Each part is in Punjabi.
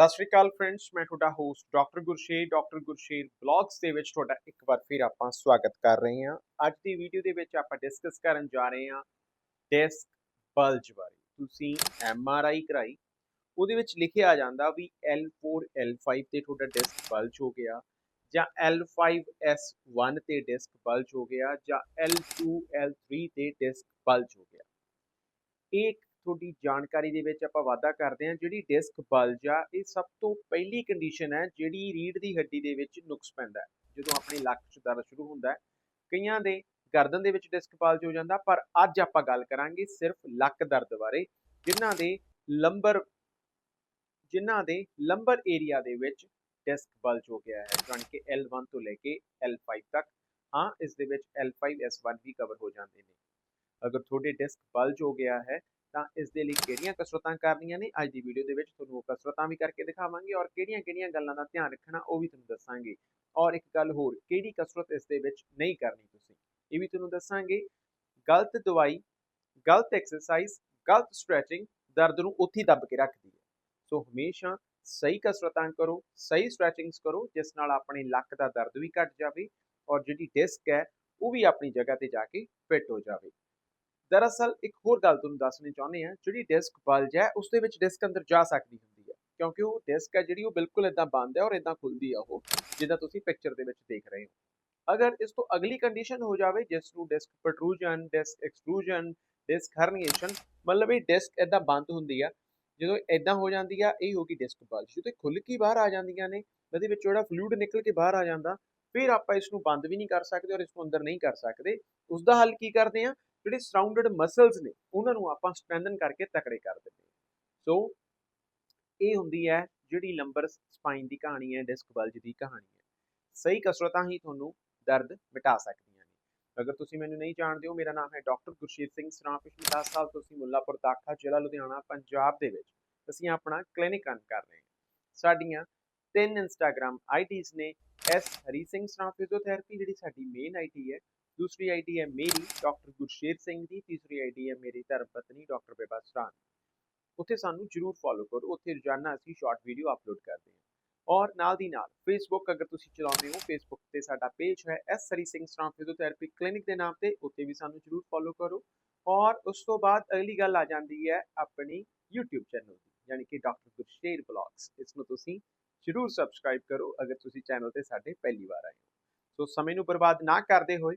ਸਤਿ ਸ਼੍ਰੀ ਅਕਾਲ ਫਰੈਂਡਸ ਮੈਂ ਤੁਹਾਡਾ host doctor Gursher doctor Gursher blogs ਦੇ ਵਿੱਚ ਤੁਹਾਡਾ ਇੱਕ ਵਾਰ ਫਿਰ ਆਪਾਂ ਸਵਾਗਤ ਕਰ ਰਹੇ ਹਾਂ। ਅੱਜ ਦੀ ਵੀਡੀਓ ਦੇ ਵਿੱਚ ਆਪਾਂ ਡਿਸਕਸ ਕਰਨ ਜਾ ਰਹੇ ਹਾਂ ਡਿਸਕ ਬਲਜ ਬਾਰੇ। ਤੁਸੀਂ ਐਮ ਆਰ ਆਈ ਕਰਾਈ, ਉਹਦੇ ਵਿੱਚ ਲਿਖਿਆ ਜਾਂਦਾ ਵੀ L4 L5 ਤੇ ਤੁਹਾਡਾ ਡਿਸਕ ਬਲਜ ਹੋ ਗਿਆ ਜਾਂ L5S1 ਤੇ ਡਿਸਕ ਬਲਜ ਹੋ ਗਿਆ ਜਾਂ L2 L3 ਤੇ ਡਿਸਕ ਬਲਜ ਹੋ ਗਿਆ। ਇਹ ਤੁਹਾਡੀ ਜਾਣਕਾਰੀ ਦੇ ਵਿੱਚ ਆਪਾਂ ਵਾਧਾ ਕਰਦੇ ਹਾਂ, ਜਿਹੜੀ ਡਿਸਕ ਬਲਜ ਆ, ਇਹ ਸਭ ਤੋਂ ਪਹਿਲੀ ਕੰਡੀਸ਼ਨ ਹੈ ਜਿਹੜੀ ਰੀੜ ਦੀ ਹੱਡੀ ਦੇ ਵਿੱਚ ਨੁਕਸ ਪੈਂਦਾ ਜਦੋਂ ਆਪਣੀ ਲੱਕ 'ਚ ਦਰਦ ਸ਼ੁਰੂ ਹੁੰਦਾ ਹੈ, ਕਈਆਂ ਦੇ ਗਰਦਨ ਦੇ ਵਿੱਚ ਡਿਸਕ ਬਲਜ ਹੋ ਜਾਂਦਾ, ਪਰ ਅੱਜ ਆਪਾਂ ਗੱਲ ਕਰਾਂਗੇ ਸਿਰਫ ਲੱਕ ਦਰਦ ਬਾਰੇ, ਜਿਨ੍ਹਾਂ ਦੇ ਲੰਬਰ ਜਿਨ੍ਹਾਂ ਦੇ ਲੰਬਰ ਏਰੀਆ ਦੇ ਵਿੱਚ ਡਿਸਕ ਬਲਜ ਹੋ ਗਿਆ ਹੈ, ਜਾਣੀ ਕਿ L1 ਤੋਂ ਲੈ ਕੇ L5 ਤੱਕ। ਹਾਂ, ਇਸ ਦੇ ਵਿੱਚ L5S1 ਵੀ ਕਵਰ ਹੋ ਜਾਂਦੇ ਨੇ। ਅਗਰ ਤੁਹਾਡੇ ਡਿਸਕ ਬਲਜ ਹੋ ਗਿਆ ਹੈ ਤਾਂ ਇਸ ਦੇ ਲਈ ਕਿਹੜੀਆਂ ਕਸਰਤਾਂ ਕਰਨੀਆਂ ਨੇ? ਅੱਜ ਦੀ ਵੀਡੀਓ ਦੇ ਵਿੱਚ ਤੁਹਾਨੂੰ ਉਹ ਕਸਰਤਾਂ ਵੀ ਕਰਕੇ ਦਿਖਾਵਾਂਗੇ ਔਰ ਕਿਹੜੀਆਂ-ਕਿਹੜੀਆਂ ਗੱਲਾਂ ਦਾ ਧਿਆਨ ਰੱਖਣਾ ਉਹ ਵੀ ਤੁਹਾਨੂੰ ਦੱਸਾਂਗੇ। ਔਰ ਇੱਕ ਗੱਲ ਹੋਰ, ਕਿਹੜੀ ਕਸਰਤ ਇਸ ਦੇ ਵਿੱਚ ਨਹੀਂ ਕਰਨੀ ਤੁਸੀਂ? ਇਹ ਵੀ ਤੁਹਾਨੂੰ ਦੱਸਾਂਗੇ। ਗਲਤ ਦਵਾਈ, ਗਲਤ ਐਕਸਰਸਾਈਜ਼ ਗਲਤ ਸਟ੍ਰੈਚਿੰਗ ਦਰਦ ਨੂੰ ਉੱਥੇ ਦੱਬ ਕੇ ਰੱਖਦੀ ਹੈ। ਸੋ ਹਮੇਸ਼ਾ ਸਹੀ ਕਸਰਤਾਂ ਕਰੋ, ਸਹੀ ਸਟ੍ਰੈਚਿੰਗਸ ਕਰੋ, ਜਿਸ ਨਾਲ ਆਪਣੇ ਲੱਕ ਦਾ ਦਰਦ ਵੀ ਘਟ ਜਾਵੇ ਔਰ ਜਿਹੜੀ ਡਿਸਕ ਹੈ ਉਹ ਵੀ ਆਪਣੀ ਜਗ੍ਹਾ ਤੇ ਜਾ ਕੇ ਫਿੱਟ ਹੋ ਜਾਵੇ। ਦਰਅਸਲ, ਇੱਕ ਹੋਰ ਗੱਲ ਤੁਹਾਨੂੰ ਦੱਸਣੀ ਚਾਹੁੰਦੇ ਆ ਜਿਹੜੀ ਡਿਸਕ ਬਲਜ ਹੈ ਉਸ ਦੇ ਵਿੱਚ ਡਿਸਕ ਅੰਦਰ ਜਾ ਸਕਦੀ ਹੁੰਦੀ ਹੈ, ਕਿਉਂਕਿ ਉਹ ਡਿਸਕ ਹੈ ਜਿਹੜੀ ਉਹ ਬਿਲਕੁਲ ਇਦਾਂ ਬੰਦ ਹੈ ਔਰ ਇਦਾਂ ਖੁੱਲਦੀ ਆ ਉਹ, ਜਿੱਦਾਂ ਤੁਸੀਂ ਪਿਕਚਰ ਦੇ ਵਿੱਚ ਦੇਖ ਰਹੇ ਹੋ। ਅਗਰ ਇਸ ਤੋਂ ਅਗਲੀ ਕੰਡੀਸ਼ਨ ਹੋ ਜਾਵੇ, ਜਿਸ ਨੂੰ disc protrusion disc extrusion disc herniation ਮਤਲਬ ਇਹ ਡਿਸਕ ਇਦਾਂ ਬੰਦ ਹੁੰਦੀ ਆ, ਜਦੋਂ ਇਦਾਂ ਹੋ ਜਾਂਦੀ ਆ, ਇਹ ਹੋਗੀ ਡਿਸਕ ਬਲਜ। ਜਦੋਂ ਖੁੱਲ ਕੇ ਬਾਹਰ ਆ ਜਾਂਦੀਆਂ ਨੇ, ਇਹਦੇ ਵਿੱਚ ਜਿਹੜਾ ਫਲੂਇਡ ਨਿਕਲ ਕੇ ਬਾਹਰ ਆ ਜਾਂਦਾ, ਫਿਰ ਆਪਾਂ ਇਸ ਨੂੰ ਬੰਦ ਵੀ ਨਹੀਂ ਕਰ ਸਕਦੇ ਔਰ ਇਸ ਨੂੰ ਅੰਦਰ ਨਹੀਂ ਕਰ ਸਕਦੇ। ਉਸ ਦਾ ਹੱਲ ਕੀ ਕਰਦੇ ਆ ਜਿਹੜੇ ਸਰਾਊਂਡਡ ਮਸਲਸ ਨੇ, ਉਹਨਾਂ ਨੂੰ ਆਪਾਂ ਸਟਰੈਂਥਨ ਕਰਕੇ ਤਕੜੇ ਕਰ ਦਿੰਦੇ ਸੋ ਇਹ ਹੁੰਦੀ ਹੈ ਜਿਹੜੀ ਲੰਬਰ ਸਪਾਈਨ ਦੀ ਕਹਾਣੀ ਹੈ ਡਿਸਕ ਬਲਜ ਦੀ ਕਹਾਣੀ ਹੈ। ਸਹੀ ਕਸਰਤਾਂ ਹੀ ਤੁਹਾਨੂੰ ਦਰਦ ਮਿਟਾ ਸਕਦੀਆਂ ਨੇ। ਅਗਰ ਤੁਸੀਂ ਮੈਨੂੰ ਨਹੀਂ ਜਾਣਦੇ ਹੋ, ਮੇਰਾ ਨਾਮ ਹੈ ਡਾਕਟਰ ਗੁਰਸ਼ੀਰ ਸਿੰਘ ਸਰਾਂ ਪਿਛਲੇ 10 ਸਾਲ ਤੋਂ ਅਸੀਂ ਮੁੱਲਾਪੁਰ ਦਾਖਾ ਜ਼ਿਲ੍ਹਾ ਲੁਧਿਆਣਾ, ਪੰਜਾਬ ਦੇ ਵਿੱਚ ਅਸੀਂ ਆਪਣਾ ਕਲੀਨਿਕ ਰਨ ਕਰ ਰਹੇ ਹਾਂ। ਸਾਡੀਆਂ ਤਿੰਨ ਇੰਸਟਾਗ੍ਰam ਆਈਡੀਜ਼ ਨੇ। ਐਸ ਹਰੀ ਸਿੰਘ ਸਰਾਂ ਫਿਜ਼ੀਓਥੈਰੇਪੀ ਜਿਹੜੀ ਸਾਡੀ ਮੇਨ ਆਈਡੀ ਹੈ ਦੂਸਰੀ ਆਈਡੀ ਹੈ ਮੇਰੀ, ਡਾਕਟਰ ਗੁਰਸ਼ੇਰ ਸਿੰਘ ਦੀ, ਤੀਸਰੀ ਆਈਡੀ ਹੈ ਮੇਰੀ ਧਰਮ ਪਤਨੀ ਡਾਕਟਰ ਬੇਬਾ ਸਰਾਨ। ਉੱਥੇ ਸਾਨੂੰ ਜਰੂਰ ਫੋਲੋ ਕਰੋ, ਉੱਥੇ ਰੋਜ਼ਾਨਾ ਅਸੀਂ ਸ਼ਾਰਟ ਵੀਡੀਓ ਅਪਲੋਡ ਕਰਦੇ ਹਾਂ। ਔਰ ਨਾਲ ਦੀ ਨਾਲ ਫੇਸਬੁੱਕ ਅਗਰ ਤੁਸੀਂ ਚਲਾਉਂਦੇ ਹੋ ਫੇਸਬੁੱਕ ਤੇ ਸਾਡਾ ਪੇਜ ਹੈ S Hari Singh Sran physiotherapy clinic ਦੇ ਨਾਮ ਤੇ, ਉੱਥੇ ਵੀ ਸਾਨੂੰ ਜਰੂਰ ਫੋਲੋ ਕਰੋ। ਔਰ ਉਸ ਤੋਂ ਬਾਅਦ ਅਗਲੀ ਗੱਲ ਆ ਜਾਂਦੀ ਹੈ ਆਪਣੀ YouTube ਚੈਨਲ ਦੀ, ਯਾਨੀ ਕਿ ਡਾਕਟਰ ਗੁਰਸ਼ੇਰ ਬਲੌਗਸ ਇਸ ਨੂੰ ਤੁਸੀਂ ਜਰੂਰ ਸਬਸਕ੍ਰਾਈਬ ਕਰੋ ਅਗਰ ਤੁਸੀਂ ਚੈਨਲ ਤੇ ਸਾਡੇ ਪਹਿਲੀ ਵਾਰ ਆਏ ਹੋ। ਸੋ ਸਮੇਂ ਨੂੰ ਬਰਬਾਦ ਨਾ ਕਰਦੇ ਹੋਏ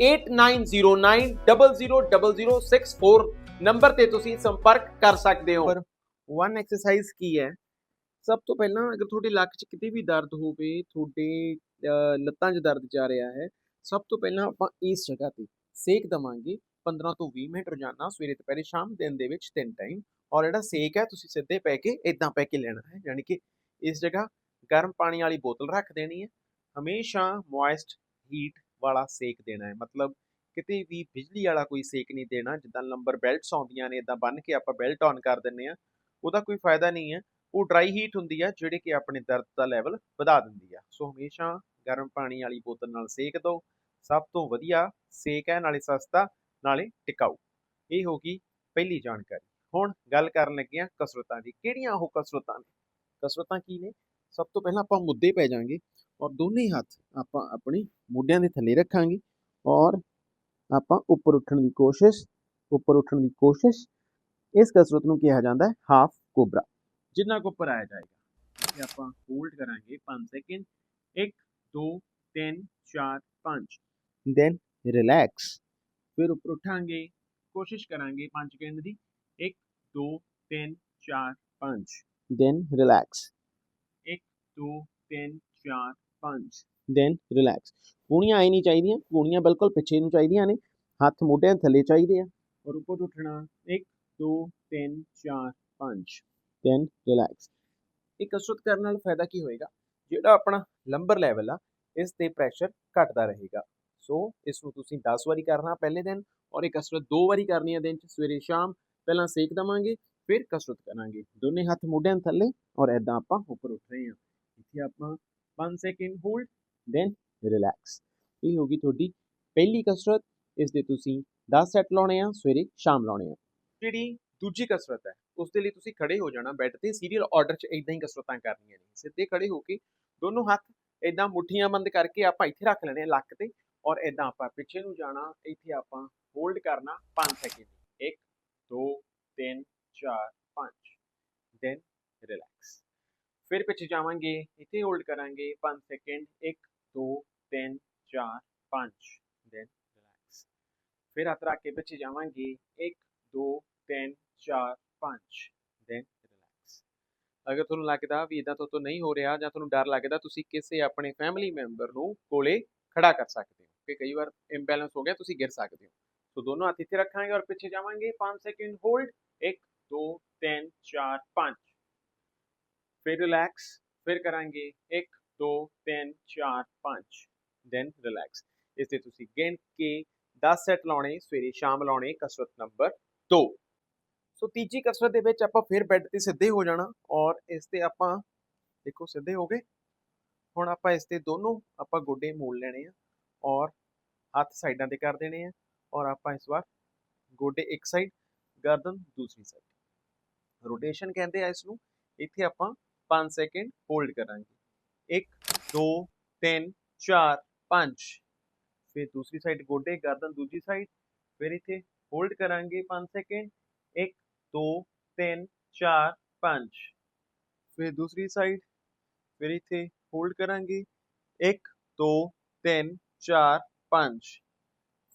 8909000064 ਨੰਬਰ ਤੇ ਤੁਸੀਂ ਸੰਪਰਕ ਕਰ ਸਕਦੇ ਹੋ। ਵਨ ਐਕਸਰਸਾਈਜ਼ ਕੀ ਹੈ? ਸਭ ਤੋਂ ਪਹਿਲਾਂ ਅਗਰ ਤੁਹਾਡੇ ਲੱਕ 'ਚ ਕਿਤੇ ਵੀ ਦਰਦ ਹੋਵੇ, ਤੁਹਾਡੇ ਲੱਤਾਂ 'ਚ ਦਰਦ ਜਾ ਰਿਹਾ ਹੈ, ਸਭ ਤੋਂ ਪਹਿਲਾਂ ਆਪਾਂ ਇਸ ਜਗ੍ਹਾ ਤੇ ਸੇਕ ਦਵਾਂਗੇ। 15 ਤੋਂ 20 ਮਿੰਟ ਰੋਜ਼ਾਨਾ, ਸਵੇਰੇ, ਦੁਪਹਿਰੇ, ਸ਼ਾਮ ਦਿਨ ਦੇ ਵਿੱਚ ਤਿੰਨ ਟਾਈਮ ਔਰ ਜਿਹੜਾ ਸੇਕ ਹੈ, ਤੁਸੀਂ ਸਿੱਧੇ ਪੈ ਕੇ ਇਦਾਂ ਪੈ ਕੇ ਲੈਣਾ ਹੈ। ਯਾਨੀ ਕਿ ਇਸ ਜਗ੍ਹਾ ਗਰਮ ਪਾਣੀ ਵਾਲੀ ਬੋਤਲ ਰੱਖ ਦੇਣੀ ਹੈ। ਹਮੇਸ਼ਾ ਮੋਇਸਟ ਹੀਟ ਵਾਲਾ ਸੇਕ ਦੇਣਾ ਹੈ। ਮਤਲਬ ਕਿਤੇ ਵੀ ਬਿਜਲੀ ਵਾਲਾ ਕੋਈ ਸੇਕ ਨਹੀਂ ਦੇਣਾ, ਜਿੱਦਾਂ ਲੰਬਰ ਬੈਲਟਸ ਆਉਂਦੀਆਂ ਨੇ ਇਦਾਂ ਬੰਨ ਕੇ ਆਪਾਂ ਬੈਲਟ ਔਨ ਕਰ ਦਿੰਨੇ ਆ ਉਹਦਾ ਕੋਈ ਫਾਇਦਾ ਨਹੀਂ ਹੈ। ਉਹ ਡਰਾਈ ਹੀਟ ਹੁੰਦੀ ਆ, ਜਿਹੜੇ ਕਿ ਆਪਣੇ ਦਰਦ ਦਾ ਲੈਵਲ ਵਧਾ ਦਿੰਦੀ ਆ। ਸੋ ਹਮੇਸ਼ਾ ਗਰਮ ਪਾਣੀ ਵਾਲੀ ਬੋਤਲ ਨਾਲ ਸੇਕ ਦਿਓ। ਸਭ ਤੋਂ ਵਧੀਆ ਸੇਕ ਹੈ, ਨਾਲੇ ਸਸਤਾ, ਨਾਲੇ ਟਿਕਾਊ। ਇਹ ਹੋ ਗਈ ਪਹਿਲੀ ਜਾਣਕਾਰੀ। ਹੁਣ ਗੱਲ ਕਰਨ ਲੱਗੇ ਆ ਕਸਰਤਾਂ ਦੀ। ਕਿਹੜੀਆਂ ਉਹ ਕਸਰਤਾਂ ਨੇ? ਕਸਰਤਾਂ ਕੀ ਨੇ? ਸਭ ਤੋਂ ਪਹਿਲਾਂ ਆਪਾਂ ਮੁੱਦੇ ਪੈ ਜਾਾਂਗੇ ਔਰ ਦੋਨੇ ਹੱਥ ਆਪਾਂ ਆਪਣੇ ਮੋਢਿਆਂ ਦੇ ਥੱਲੇ ਰੱਖਾਂਗੇ ਔਰ ਆਪਾਂ ਉੱਪਰ ਉੱਠਣ ਦੀ ਕੋਸ਼ਿਸ਼, ਉੱਪਰ ਉੱਠਣ ਦੀ ਕੋਸ਼ਿਸ਼, ਇਸ ਕਸਰਤ ਨੂੰ ਕਿਹਾ ਜਾਂਦਾ ਹੈ ਹਾਫ ਕੋਬਰਾ, ਜਿੰਨਾ ਕੋ ਉੱਪਰ ਆਇਆ ਜਾਏਗਾ। ਇਹ ਆਪਾਂ ਹੋਲਡ ਕਰਾਂਗੇ 5 ਸੈਕਿੰਡ 1 2 3 4 5 ਦੈਨ ਰਿਲੈਕਸ ਫਿਰ ਉੱਪਰ ਉੱਠਾਂਗੇ, ਕੋਸ਼ਿਸ਼ ਕਰਾਂਗੇ 5 ਸੈਕਿੰਡ ਦੀ। 1 2 3 4 5 ਦੈਨ ਰਿਲੈਕਸ 1 2 3 4 5 ਦੈਨ ਰਿਲੈਕਸ ਪੂਣੀਆਂ ਆਈ ਨਹੀਂ ਚਾਹੀਦੀਆਂ ਪੂਣੀਆਂ ਬਿਲਕੁਲ ਪਿੱਛੇ ਨੂੰ ਚਾਹੀਦੀਆਂ ਨੇ ਹੱਥ ਮੋਢਿਆਂ ਥੱਲੇ ਚਾਹੀਦੇ ਆ। ਔਰ ਉੱਪਰ ਉੱਠਣਾ 1 2 3 4 5 ਦੈਨ ਰਿਲੈਕਸ ਇਹ ਕਸਰਤ ਕਰਨ ਨਾਲ ਫਾਇਦਾ ਕੀ ਹੋਏਗਾ? ਜਿਹੜਾ ਆਪਣਾ ਲੰਬਰ ਲੈਵਲ ਆ ਇਸ ਤੇ ਪ੍ਰੈਸ਼ਰ ਘਟਦਾ ਰਹੇਗਾ। ਸੋ ਇਸ ਨੂੰ ਤੁਸੀਂ 10 ਵਾਰੀ ਕਰਨਾ ਪਹਿਲੇ ਦਿਨ ਔਰ ਇਹ ਕਸਰਤ ਦੋ ਵਾਰੀ ਕਰਨੀ ਹੈ ਦਿਨ ਚ ਸਵੇਰੇ ਸ਼ਾਮ ਪਹਿਲਾਂ ਸੇਕ ਦਵਾਂਗੇ ਫਿਰ ਕਸਰਤ ਕਰਾਂਗੇ। ਦੋਨੇ ਹੱਥ ਮੋਢਿਆਂ ਥੱਲੇ ਔਰ ਐਦਾਂ ਆਪਾਂ ਉੱਪਰ ਉੱਠ ਰਹੇ ਹਾਂ। ਇੱਥੇ ਆਪਾਂ 5 ਸੈਕਿੰਡ ਹੋਲਡ ਦੈਨ ਰਿਲੈਕਸ ਇਹ ਹੋਗੀ ਤੁਹਾਡੀ ਪਹਿਲੀ ਕਸਰਤ, ਇਸ ਦੇ ਤੁਸੀਂ 10 ਸੈਟ ਲਾਉਣੇ ਆ, ਸਵੇਰੇ ਸ਼ਾਮ ਲਾਉਣੇ ਆ। ਜਿਹੜੀ ਦੂਜੀ ਕਸਰਤ ਹੈ, ਉਸ ਦੇ ਲਈ ਤੁਸੀਂ ਖੜੇ ਹੋ ਜਾਣਾ ਬੈੱਡ ਤੇ ਸੀਰੀਅਲ ਆਰਡਰ 'ਚ ਇਦਾਂ ਹੀ ਕਸਰਤਾਂ ਕਰਨੀਆਂ ਨੇ। ਸਿੱਧੇ ਖੜੇ ਹੋ ਕੇ ਦੋਨੋਂ ਹੱਥ ਇਦਾਂ ਮੁੱਠੀਆਂ ਬੰਦ ਕਰਕੇ ਆਪਾਂ ਇੱਥੇ ਰੱਖ ਲੈਣੇ ਲੱਕ ਤੇ ਔਰ ਇਦਾਂ ਆਪਾਂ ਪਿੱਛੇ ਨੂੰ ਜਾਣਾ, ਇੱਥੇ ਆਪਾਂ ਹੋਲਡ ਕਰਨਾ 5 ਸੈਕਿੰਡ 1 2 3 4 5 ਦੈਨ ਰਿਲੈਕਸ ਫਿਰ ਪਿੱਛੇ ਜਾਵਾਂਗੇ ਇੱਥੇ ਹੋਲਡ ਕਰਾਂਗੇ 5 ਸੈਕਿੰਡ 1 2 3 4 5 ਦੈਨ ਰਿਲੈਕਸ ਫਿਰ ਹੱਥ ਰੱਖ ਕੇ ਪਿੱਛੇ ਜਾਵਾਂਗੇ 1 2 3 4 5 ਦੈਨ ਰਿਲੈਕਸ ਅਗਰ ਤੁਹਾਨੂੰ ਲੱਗਦਾ ਵੀ ਇਦਾਂ ਤੋਂ ਨਹੀਂ ਹੋ ਰਿਹਾ ਜਾਂ ਤੁਹਾਨੂੰ ਡਰ ਲੱਗਦਾ ਤੁਸੀਂ ਕਿਸੇ ਆਪਣੇ ਫੈਮਿਲੀ ਮੈਂਬਰ ਨੂੰ ਕੋਲੇ ਖੜਾ ਕਰ ਸਕਦੇ ਹੋ ਕਿ ਕਈ ਵਾਰ ਇੰਬੈਲੈਂਸ ਹੋ ਗਿਆ ਤੁਸੀਂ ਗਿਰ ਸਕਦੇ ਹੋ ਸੋ ਦੋਨੋਂ ਹੱਥ ਇੱਥੇ ਰੱਖਾਂਗੇ ਔਰ ਪਿੱਛੇ ਜਾਵਾਂਗੇ 5 ਸੈਕਿੰਡ ਹੋਲਡ 1 2 3 4 5 ਫਿਰ ਰਿਲੈਕਸ ਫਿਰ ਕਰਾਂਗੇ 1 2 3 4 5 ਦੈਨ ਰਿਲੈਕਸ ਇਸ ਤੇ ਤੁਸੀਂ ਗਿਣ ਕੇ 10 ਸੈਟ ਲਾਉਣੇ ਸਵੇਰੇ ਸ਼ਾਮ ਲਾਉਣੇ ਕਸਰਤ ਨੰਬਰ 2 ਸੋ ਤੀਜੀ ਕਸਰਤ ਦੇ ਵਿੱਚ ਆਪਾਂ ਫਿਰ ਬੈੱਡ ਤੇ ਸਿੱਧੇ ਹੋ ਜਾਣਾ ਔਰ ਇਸ ਤੇ ਆਪਾਂ ਦੇਖੋ ਸਿੱਧੇ ਹੋ ਗਏ ਹੁਣ ਆਪਾਂ ਇਸ ਤੇ ਦੋਨੋਂ ਆਪਾਂ ਗੋਡੇ ਮੋੜ ਲੈਣੇ ਆ ਔਰ ਹੱਥ ਸਾਈਡਾਂ ਤੇ ਕਰ ਦੇਣੇ ਆ ਔਰ ਆਪਾਂ ਇਸ ਵਾਰ ਗੋਡੇ ਇੱਕ ਸਾਈਡ ਗਰਦਨ ਦੂਸਰੀ ਸਾਈਡ ਰੋਟੇਸ਼ਨ ਕਹਿੰਦੇ ਆ ਇਸ ਨੂੰ ਇੱਥੇ ਆਪਾਂ 5 ਸੈਕਿੰਡ ਹੋਲਡ ਕਰਾਂਗੇ 1 2 3 4 5 ਫਿਰ ਦੂਸਰੀ ਸਾਈਡ ਗੋਡੇ ਗਰਦਨ ਦੂਜੀ ਸਾਈਡ ਫਿਰ ਇੱਥੇ ਹੋਲਡ ਕਰਾਂਗੇ 5 ਸੈਕਿੰਡ 1 2 3 4 5 ਫਿਰ ਦੂਸਰੀ ਸਾਈਡ ਫਿਰ ਇੱਥੇ ਹੋਲਡ ਕਰਾਂਗੇ 1 2 3 4 5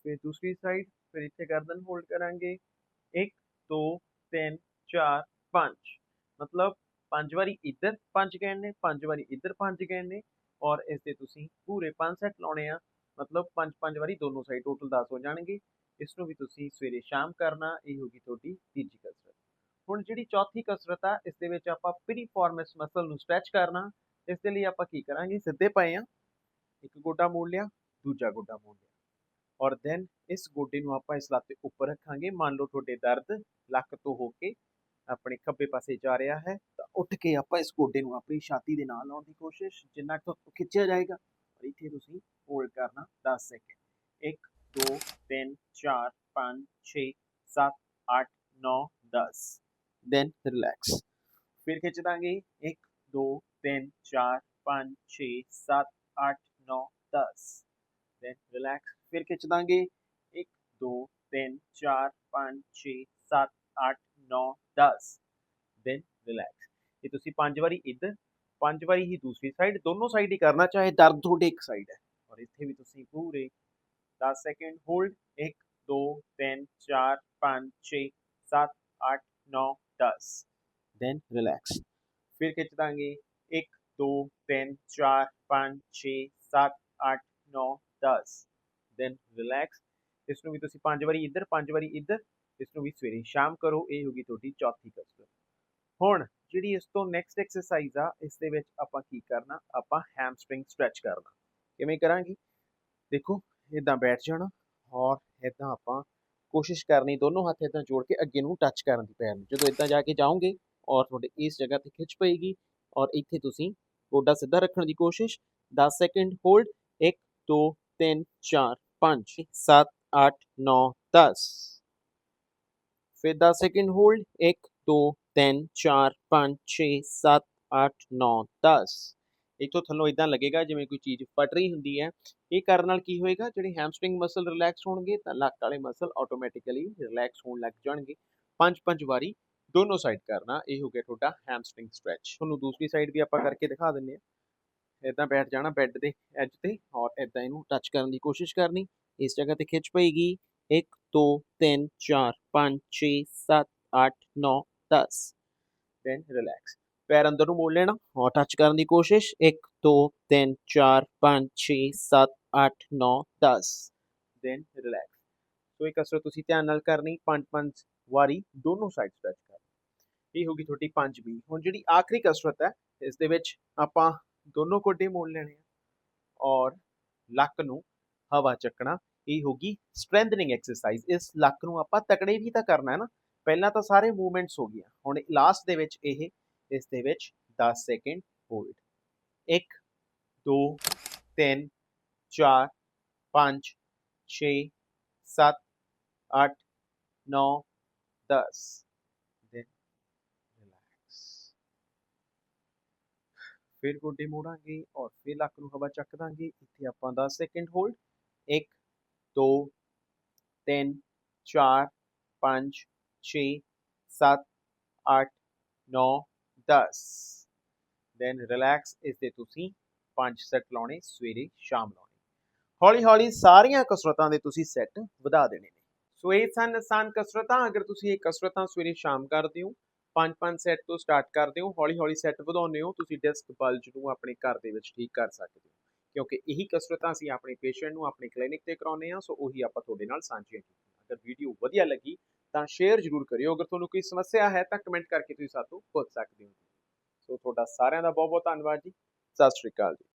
ਫਿਰ ਦੂਸਰੀ ਸਾਈਡ ਫਿਰ ਇੱਥੇ ਗਰਦਨ ਹੋਲਡ ਕਰਾਂਗੇ 1 2 3 4 5 ਮਤਲਬ ਪੰਜ ਵਾਰੀ ਇੱਧਰ ਪੰਜ ਗਏ ਨੇ, ਪੰਜ ਵਾਰੀ ਇੱਧਰ ਪੰਜ ਗਏ ਨੇ ਔਰ ਇਸ ਦੇ ਤੁਸੀਂ ਪੂਰੇ ਪੰਜ ਸੈੱਟ ਲਾਉਣੇ ਆ, ਮਤਲਬ ਪੰਜ ਪੰਜ ਵਾਰੀ ਦੋਨੋਂ ਸਾਈਡ ਟੋਟਲ 10 ਹੋ ਜਾਣਗੇ ਇਸ ਨੂੰ ਵੀ ਤੁਸੀਂ ਸਵੇਰੇ ਸ਼ਾਮ ਕਰਨਾ, ਇਹ ਹੋਗੀ ਤੁਹਾਡੀ ਤੀਜੀ ਕਸਰਤ। ਹੁਣ ਜਿਹੜੀ ਚੌਥੀ ਕਸਰਤ ਆ, ਇਸ ਦੇ ਵਿੱਚ ਆਪਾਂ ਪੀਰੀਫਾਰਮਸ ਮਸਲ ਨੂੰ ਸਟ੍ਰੈਚ ਕਰਨਾ, ਇਸ ਦੇ ਲਈ ਆਪਾਂ ਕੀ ਕਰਾਂਗੇ, ਸਿੱਧੇ ਪਏ ਆ, ਇੱਕ ਗੋਡਾ ਮੋੜ ਲਿਆ, ਦੂਜਾ ਗੋਡਾ ਮੋੜ ਲਿਆ ਔਰ ਦੈਨ ਇਸ ਗੋਡੇ ਨੂੰ ਆਪਾਂ ਇਸ ਲੱਤ ਉੱਪਰ ਰੱਖਾਂਗੇ, ਮੰਨ ਲਓ ਤੁਹਾਡੇ ਦਰਦ ਲੱਕ ਤੋਂ ਹੋ ਕੇ ਆਪਣੇ ਖੱਬੇ ਪਾਸੇ ਜਾ ਰਿਹਾ ਹੈ, ਤਾਂ ਉੱਠ ਕੇ ਆਪਾਂ ਇਸ ਗੋਡੇ ਨੂੰ ਆਪਣੀ ਛਾਤੀ ਦੇ ਨਾਲ ਲਾਉਣ ਦੀ ਕੋਸ਼ਿਸ਼, ਜਿੰਨਾ ਕੁ ਖਿੱਚਿਆ ਜਾਏਗਾ ਔਰ ਇੱਥੇ ਤੁਸੀਂ ਹੋਲਡ ਕਰਨਾ 10 ਸੈਕਿੰਡ 1 2 3 4 5 6 7 8 9 10 ਦੈਨ ਰਿਲੈਕਸ ਫਿਰ ਖਿੱਚ ਦਾਂਗੇ। 1 2 3 4 5 6 7 8 9 10 ਦੈਨ ਰਿਲੈਕਸ ਫਿਰ ਖਿੱਚ ਦਾਂਗੇ। 1 2 3 4 5 6 7 8 9 10 ਦੈਨ ਰਿਲੈਕਸ ਇਹ ਤੁਸੀਂ ਪੰਜ ਵਾਰੀ ਇੱਧਰ ਪੰਜ ਵਾਰੀ ਹੀ ਦੂਸਰੀ ਸਾਈਡ ਦੋਨੋਂ ਸਾਈਡ ਹੀ ਕਰਨਾ ਚਾਹੇ ਦਰਦ ਤੁਹਾਡੇ ਇੱਕ ਸਾਈਡ ਹੈ ਔਰ ਇੱਥੇ ਵੀ ਤੁਸੀਂ ਪੂਰੇ 10 ਸੈਕਿੰਡ ਹੋਲਡ 1 2 3 4 5 6 7 8 9 10 ਦੈਨ ਰਿਲੈਕਸ ਫਿਰ ਖਿੱਚ ਦਾਂਗੇ 1 2 3 4 5 6 7 8 9 10 ਦੈਨ ਰਿਲੈਕਸ ਇਸ ਨੂੰ ਵੀ ਤੁਸੀਂ ਪੰਜ ਵਾਰੀ ਇੱਧਰ ਪੰਜ ਵਾਰੀ ਇੱਧਰ ਇਸ ਨੂੰ ਵੀ ਸਵੇਰੇ ਸ਼ਾਮ ਕਰੋ, ਇਹ ਹੋਗੀ ਤੁਹਾਡੀ ਚੌਥੀ ਕਸਰਤ। ਹੁਣ ਜਿਹੜੀ ਇਸ ਤੋਂ ਨੈਕਸਟ ਐਕਸਰਸਾਈਜ਼ ਆ, ਇਸ ਦੇ ਵਿੱਚ ਆਪਾਂ ਕੀ ਕਰਨਾ, ਆਪਾਂ ਹੈਮਸਟ੍ਰਿੰਗ ਸਟ੍ਰੈਚ ਕਰਨਾ। ਕਿਵੇਂ ਕਰਾਂਗੇ? ਦੇਖੋ ਇਦਾਂ ਬੈਠ ਜਾਣਾ ਔਰ ਇਦਾਂ ਆਪਾਂ ਕੋਸ਼ਿਸ਼ ਕਰਨੀ, ਦੋਨੋਂ ਹੱਥ ਇਦਾਂ ਜੋੜ ਕੇ ਅੱਗੇ ਨੂੰ ਟੱਚ ਕਰਨ ਦੀ ਪੈਰ ਨੂੰ। ਜਦੋਂ ਇਦਾਂ ਜਾ ਕੇ ਜਾਓਗੇ ਔਰ ਤੁਹਾਡੇ ਇਸ ਜਗ੍ਹਾ ਤੇ ਖਿੱਚ ਪਏਗੀ ਔਰ ਇੱਥੇ ਤੁਸੀਂ ਗੋਡਾ ਸਿੱਧਾ ਰੱਖਣ ਦੀ ਕੋਸ਼ਿਸ਼ 10 ਸੈਕਿੰਡ ਹੋਲਡ 1 2 3 4 5 7 8 9 10 ਫਿਰ 10 ਸੈਕਿੰਡ ਹੋਲਡ 1 2 3 4 5 6 7 8 9 10 ਇਥੋਂ ਥੱਲੋਂ ਇਦਾਂ ਲੱਗੇਗਾ ਜਿਵੇਂ ਕੋਈ ਚੀਜ਼ ਫਟ ਰਹੀ ਹੁੰਦੀ ਹੈ ਇਹ ਕਰਨ ਨਾਲ ਕੀ ਹੋਏਗਾ ਜਿਹੜੇ ਹੈਮਸਟ੍ਰਿੰਗ ਮਸਲ ਰਿਲੈਕਸ ਹੋਣਗੇ ਤਾਂ ਲੱਕ ਵਾਲੇ ਮਸਲ ਆਟੋਮੈਟਿਕਲੀ ਰਿਲੈਕਸ ਹੋਣ ਲੱਗ ਜਾਣਗੇ ਪੰਜ ਪੰਜ ਵਾਰੀ ਦੋਨੋਂ ਸਾਈਡ ਕਰਨਾ ਇਹ ਹੋ ਗਿਆ ਤੁਹਾਡਾ ਹੈਮਸਟ੍ਰਿੰਗ ਸਟ੍ਰੈਚ ਤੁਹਾਨੂੰ ਦੂਸਰੀ ਸਾਈਡ ਵੀ ਆਪਾਂ ਕਰਕੇ ਦਿਖਾ ਦਿੰਨੇ ਆ ਇਦਾਂ ਬੈਠ ਜਾਣਾ ਬੈੱਡ ਦੇ ਐਜ ਤੇ ਔਰ ਇਦਾਂ ਇਹਨੂੰ ਟੱਚ ਕਰਨ ਦੀ ਕੋਸ਼ਿਸ਼ ਕਰਨੀ ਇਸ ਜਗ੍ਹਾ ਤੇ ਖਿੱਚ ਪਏਗੀ 1 2 3 4 5 6 7 8 9 10 ਦੈਨ ਰਿਲੈਕਸ ਪੈਰ ਅੰਦਰ ਨੂੰ ਮੋੜ ਲੈਣਾ। ਔਰ ਟੱਚ ਕਰਨ ਦੀ ਕੋਸ਼ਿਸ਼। 1 2 3 4 5 6 7 8 9 10 ਦੈਨ ਰਿਲੈਕਸ ਸੋ ਇਹ ਕਸਰਤ ਤੁਸੀਂ ਧਿਆਨ ਨਾਲ ਕਰਨੀ। ਪੰਜ ਪੰਜ ਵਾਰੀ ਦੋਨੋਂ ਸਾਈਡ ਸਟ੍ਰੈਚ ਕਰ ਇਹ ਹੋ ਗਈ ਤੁਹਾਡੀ ਪੰਜਵੀਂ ਹੁਣ ਜਿਹੜੀ ਆਖਰੀ ਕਸਰਤ ਹੈ, ਇਸ ਦੇ ਵਿੱਚ ਆਪਾਂ ਦੋਨੋਂ ਕੋਡੇ ਮੋੜ ਲੈਣੇ ਆ। ਔਰ ਲੱਕ ਨੂੰ ਹਵਾ ਚੱਕਣਾ। ਇਹ ਹੋਗੀ ਸਟਰੈਂਥਨਿੰਗ ਐਕਸਰਸਾਈਜ਼ ਇਸ ਲੱਕ ਨੂੰ ਆਪਾਂ ਤਕੜੇ ਵੀ ਤਾਂ ਕਰਨਾ ਹੈ ਨਾ। ਪਹਿਲਾਂ ਤਾਂ ਸਾਰੇ ਮੂਵਮੈਂਟਸ ਹੋ ਗਈਆਂ। ਹੁਣ ਲਾਸਟ ਦੇ ਵਿੱਚ ਇਹ, ਇਸ ਦੇ ਵਿੱਚ 10 ਸੈਕਿੰਡ ਹੋਲਡ 1 2 3 4 5 6 7 8 9 10 then relax ਫਿਰ ਗੋਡੇ ਮੋੜਾਂਗੇ ਔਰ ਫਿਰ ਲੱਕ ਨੂੰ ਹਵਾ ਚੱਕ ਦਾਂਗੇ। ਇੱਥੇ ਆਪਾਂ 10 ਸੈਕਿੰਡ ਹੋਲਡ 1 2 3 4 5 6 7 8 9 10 ਦੈਨ ਰਿਲੈਕਸ ਇਸ ਦੇ ਤੁਸੀਂ ਪੰਜ ਸੈੱਟ ਲਾਉਣੇ ਸਵੇਰੇ, ਸ਼ਾਮ ਲਾਉਣੇ। ਹੌਲੀ ਹੌਲੀ ਸਾਰੀਆਂ ਕਸਰਤਾਂ ਦੇ ਤੁਸੀਂ ਸੈੱਟ ਵਧਾ ਦੇਣੇ ਨੇ। ਸੋ ਇਹ ਸਨ ਆਸਾਨ ਕਸਰਤਾਂ। ਅਗਰ ਤੁਸੀਂ ਇਹ ਕਸਰਤਾਂ ਸਵੇਰੇ, ਸ਼ਾਮ ਕਰਦੇ ਹੋ ਪੰਜ ਪੰਜ ਸੈੱਟ ਤੋਂ ਸਟਾਰਟ ਕਰਦੇ ਹੋ ਹੌਲੀ ਹੌਲੀ ਸੈੱਟ ਵਧਾਉਂਦੇ ਹੋ, ਤੁਸੀਂ ਡਿਸਕ ਬਲਜ ਨੂੰ ਆਪਣੇ ਘਰ ਦੇ ਵਿੱਚ ਠੀਕ ਕਰ ਸਕਦੇ ਹੋ। ਕਿਉਂਕਿ ਇਹੀ ਕਸਰਤਾਂ ਅਸੀਂ ਆਪਣੇ ਪੇਸ਼ੈਂਟ ਨੂੰ ਆਪਣੇ ਕਲੀਨਿਕ ਤੇ ਕਰਾਉਂਦੇ ਹਾਂ, ਸੋ ਉਹੀ ਆਪਾਂ ਤੁਹਾਡੇ ਨਾਲ ਸਾਂਝੀਆਂ ਕੀਤੀਆਂ। ਅਗਰ ਵੀਡੀਓ ਵਧੀਆ ਲੱਗੀ, ਤਾਂ ਸ਼ੇਅਰ ਜ਼ਰੂਰ ਕਰਿਓ। ਅਗਰ ਤੁਹਾਨੂੰ ਕੋਈ ਸਮੱਸਿਆ ਹੈ, ਤਾਂ ਕਮੈਂਟ ਕਰਕੇ ਤੁਸੀਂ ਸਾਥੋਂ ਪੁੱਛ ਸਕਦੇ ਹੋ। ਸੋ ਤੁਹਾਡਾ ਸਾਰਿਆਂ ਦਾ ਬਹੁਤ ਬਹੁਤ ਧੰਨਵਾਦ ਜੀ। ਸਤਿ ਸ਼੍ਰੀ ਅਕਾਲ ਜੀ।